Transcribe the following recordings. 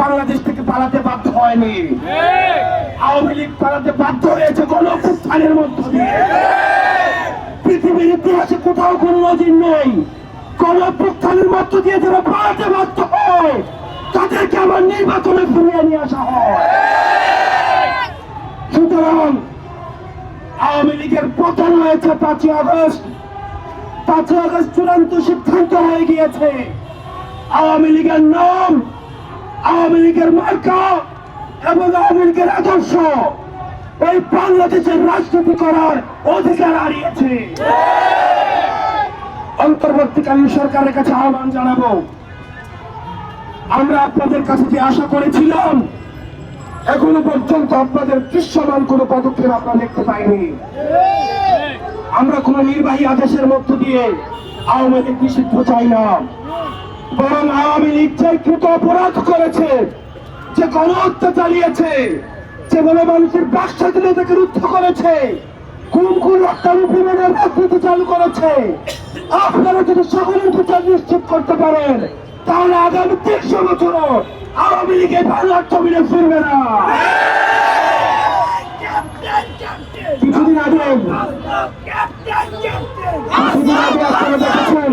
বাংলাদেশ থেকে পালাতে বাধ্য হয়নি। আওয়ামী লীগ পালাতে বাধ্য হয়েছে গণঅভ্যুত্থানের মধ্য দিয়ে। পৃথিবীর ইতিহাসে কোথাও কোন নজির নেই। গণঅভ্যুত্থানের মধ্য দিয়ে যারা পালাতে বাধ্য হয়, তাদেরকে আমার নির্বাচনে ফিরিয়ে নিয়ে আসা হয়। সুতরাং আওয়ামী লীগের পতন হয়েছে পাঁচই আগস্ট। পাঁচই আগস্ট চূড়ান্ত সিদ্ধান্ত হয়ে গিয়েছে। আওয়ামী লীগের নাম আওয়ামী লীগের মার্কা এবং আওয়ামী লীগের আদর্শ এই বাংলাদেশের রাজনীতি করার অধিকার হারিয়েছে। অন্তর্বর্তীকালীন সরকারের কাছে আহ্বান জানাব। আমরা আপনাদের কাছে যে আশা করেছিলাম, এখনও পর্যন্ত আপনাদের দৃশ্যমান কোনো পদক্ষেপ আমরা দেখতে পাইনি। আমরা কোন নির্বাহী আদেশের মধ্য দিয়ে আওয়ামী লীগ নিষিদ্ধ চাই না বরং আওয়ামী লীগ যে কৃত অপরাধ করেছে, যে গণহত্যা চালিয়েছে, যে বলে মানুষের বাক স্বাধীনতাকে রুদ্ধ করেছে কোন কোন হত্যানুপীড়নের রাজনীতি চালু করেছে, আপনারা যদি সকলের বিচার নিশ্চিত করতে পারেন, তাহলে আগামী তিনশো বছরও আওয়ামী লীগের বাংলার ছবিলে ফিরবে না। কিছুদিন আগে কিছুদিন আগে আপনারা দেখেছেন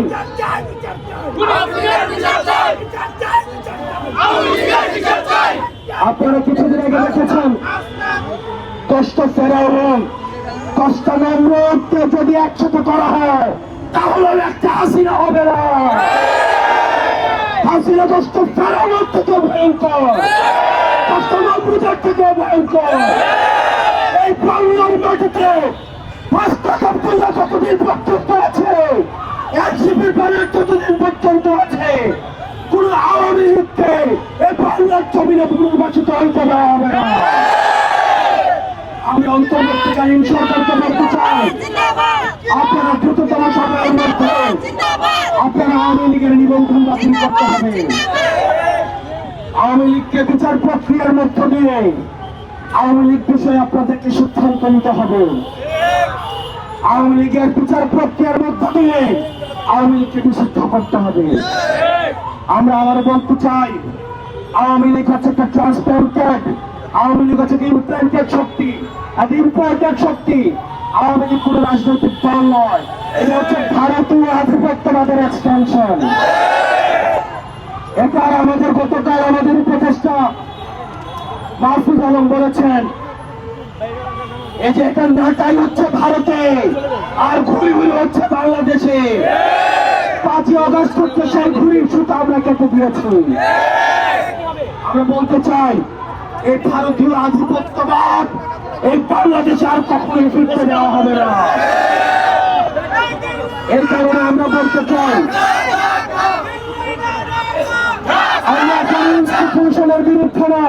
আপনারা কিছুদিন আগে দেখেছেন, কষ্ট ফেরাউন কষ্ট নম্রকে যদি একসাথে করা হয়, তাহলে একটা হাসিনা হবে না। হাসিনা কষ্ট ফেরাউন থেকে ভয়ঙ্কর, কষ্ট নম্রতার থেকে ভয়ঙ্কর। এই বাংলার মাটিতে পাঁচ টাকা পূজা যতদিন পর্যন্ত আছে এনসিপির ব্যানার যতদিন পর্যন্ত আছে, কোন আওয়ামী লীগকে লীগকে বিচার প্রক্রিয়ার মধ্য দিয়ে আওয়ামী বিষয়ে আপনাদেরকে সিদ্ধান্ত নিতে হবে। আওয়ামী লীগের বিচার প্রক্রিয়ার মধ্য দিয়ে আওয়ামী লীগকে করতে হবে। আমরা আবার বলতে চাই আওয়ামী লীগ হচ্ছে একটা ট্রান্সপোর্টেড আওয়ামী লীগ হচ্ছে ইমপ্ল্যান্টেড শক্তি, আর ইম্পোর্টেড শক্তি আওয়ামী লীগ কোনো রাজনৈতিক দল নয়। এটা হচ্ছে ভারতীয় আধিপত্যবাদের এক্সটেনশন এটা আমাদের গতকাল আমাদের উপদেষ্টা মাহফুজ আলম বলেছেন, এই যে এটা নাটাই হচ্ছে ভারতে, আর ঘুরি ঘুরি হচ্ছে বাংলাদেশে। পাঁচই অগস্ট করতে সেই ঘুরির সুতা আমরা কেটে দিয়েছি। আমরা বলতে চাই, এই ভারতীয় আধিপত্যবাদ এই বাংলাদেশে আর কখনোই ফিরতে দেওয়া হবে না। এর কারণে আমরা বলতে চাই, আমরা কমিউনিস্ট বিরুদ্ধে না